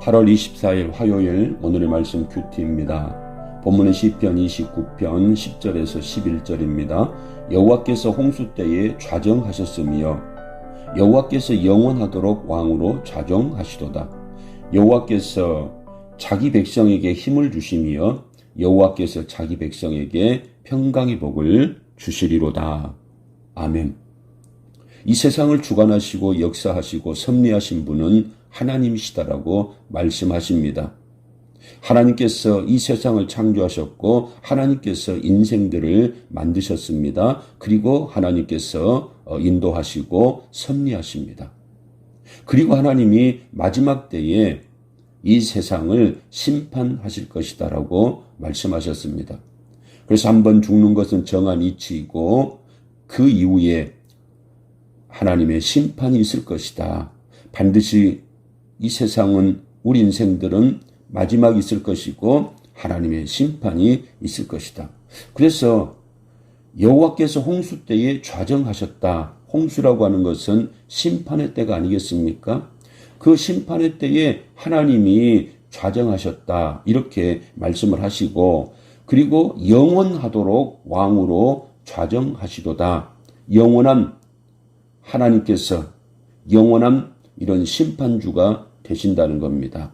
8월 24일 화요일 오늘의 말씀 큐티입니다. 본문은 시편 29편 10절에서 11절입니다. 여호와께서 홍수 때에 좌정하셨으며 여호와께서 영원하도록 왕으로 좌정하시도다. 여호와께서 자기 백성에게 힘을 주시며 여호와께서 자기 백성에게 평강의 복을 주시리로다. 아멘. 이 세상을 주관하시고 역사하시고 섭리하신 분은 하나님이시다라고 말씀하십니다. 하나님께서 이 세상을 창조하셨고 하나님께서 인생들을 만드셨습니다. 그리고 하나님께서 인도하시고 섭리하십니다. 그리고 하나님이 마지막 때에 이 세상을 심판하실 것이다라고 말씀하셨습니다. 그래서 한 번 죽는 것은 정한 이치이고 그 이후에 하나님의 심판이 있을 것이다. 반드시 이 세상은 우리 인생들은 마지막이 있을 것이고 하나님의 심판이 있을 것이다. 그래서 여호와께서 홍수 때에 좌정하셨다. 홍수라고 하는 것은 심판의 때가 아니겠습니까? 그 심판의 때에 하나님이 좌정하셨다. 이렇게 말씀을 하시고 그리고 영원하도록 왕으로 좌정하시도다. 영원한 하나님께서 영원한 이런 심판주가 되신다는 겁니다.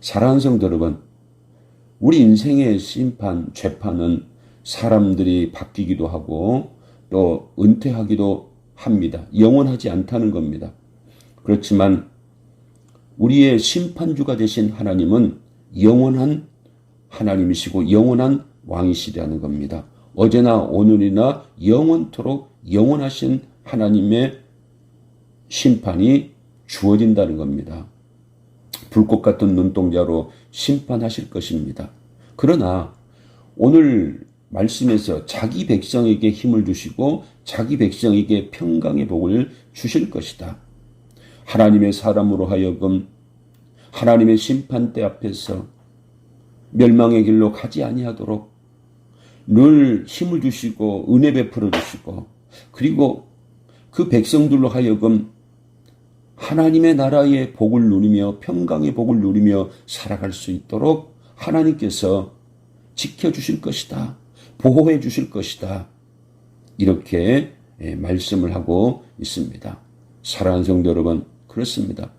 사랑하는 성도 여러분, 우리 인생의 심판, 재판은 사람들이 바뀌기도 하고 또 은퇴하기도 합니다. 영원하지 않다는 겁니다. 그렇지만 우리의 심판주가 되신 하나님은 영원한 하나님이시고 영원한 왕이시라는 겁니다. 어제나 오늘이나 영원토록 영원하신 하나님의 심판이 주어진다는 겁니다. 불꽃 같은 눈동자로 심판하실 것입니다. 그러나 오늘 말씀에서 자기 백성에게 힘을 주시고 자기 백성에게 평강의 복을 주실 것이다. 하나님의 사람으로 하여금 하나님의 심판대 앞에서 멸망의 길로 가지 아니하도록 늘 힘을 주시고 은혜 베풀어 주시고 그리고 그 백성들로 하여금 하나님의 나라의 복을 누리며 평강의 복을 누리며 살아갈 수 있도록 하나님께서 지켜주실 것이다. 보호해 주실 것이다. 이렇게 예, 말씀을 하고 있습니다. 사랑하는 성도 여러분, 그렇습니다.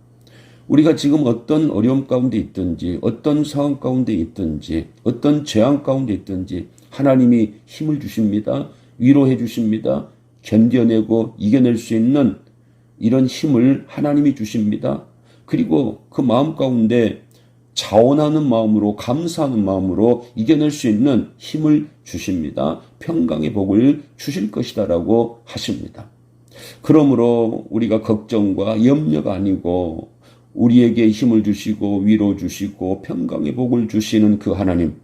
우리가 지금 어떤 어려움 가운데 있든지, 어떤 상황 가운데 있든지, 어떤 재앙 가운데 있든지, 하나님이 힘을 주십니다. 위로해 주십니다. 견뎌내고 이겨낼 수 있는 이런 힘을 하나님이 주십니다. 그리고 그 마음 가운데 자원하는 마음으로 감사하는 마음으로 이겨낼 수 있는 힘을 주십니다. 평강의 복을 주실 것이다라고 하십니다. 그러므로 우리가 걱정과 염려가 아니고 우리에게 힘을 주시고 위로 주시고 평강의 복을 주시는 그 하나님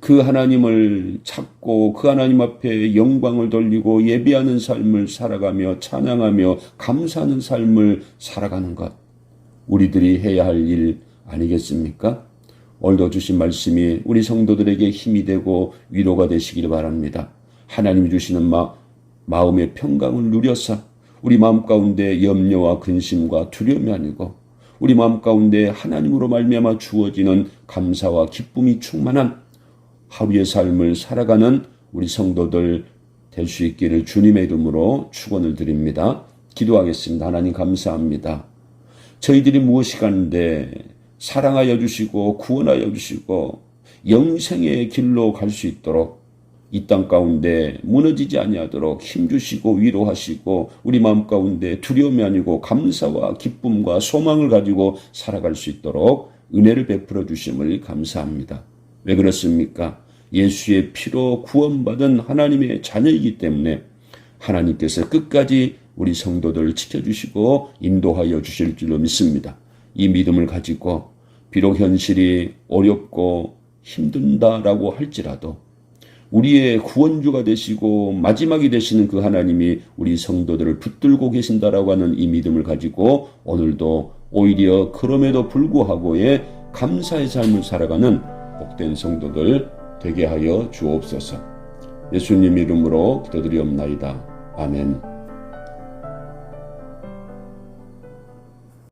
그 하나님을 찾고 그 하나님 앞에 영광을 돌리고 예비하는 삶을 살아가며 찬양하며 감사하는 삶을 살아가는 것. 우리들이 해야 할 일 아니겠습니까? 오늘도 주신 말씀이 우리 성도들에게 힘이 되고 위로가 되시기를 바랍니다. 하나님이 주시는 마, 마음의 평강을 누려서 우리 마음 가운데 염려와 근심과 두려움이 아니고 우리 마음 가운데 하나님으로 말미암아 주어지는 감사와 기쁨이 충만한 하루의 삶을 살아가는 우리 성도들 될 수 있기를 주님의 이름으로 축원을 드립니다. 기도하겠습니다. 하나님 감사합니다. 저희들이 무엇이 간데 사랑하여 주시고 구원하여 주시고 영생의 길로 갈 수 있도록 이 땅 가운데 무너지지 아니하도록 힘 주시고 위로하시고 우리 마음 가운데 두려움이 아니고 감사와 기쁨과 소망을 가지고 살아갈 수 있도록 은혜를 베풀어 주심을 감사합니다. 왜 그렇습니까? 예수의 피로 구원받은 하나님의 자녀이기 때문에 하나님께서 끝까지 우리 성도들을 지켜주시고 인도하여 주실 줄로 믿습니다. 이 믿음을 가지고 비록 현실이 어렵고 힘든다라고 할지라도 우리의 구원주가 되시고 마지막이 되시는 그 하나님이 우리 성도들을 붙들고 계신다라고 하는 이 믿음을 가지고 오늘도 오히려 그럼에도 불구하고의 감사의 삶을 살아가는 복된 성도들 되게 하여 주옵소서. 예수님 이름으로 기도드리옵나이다. 아멘.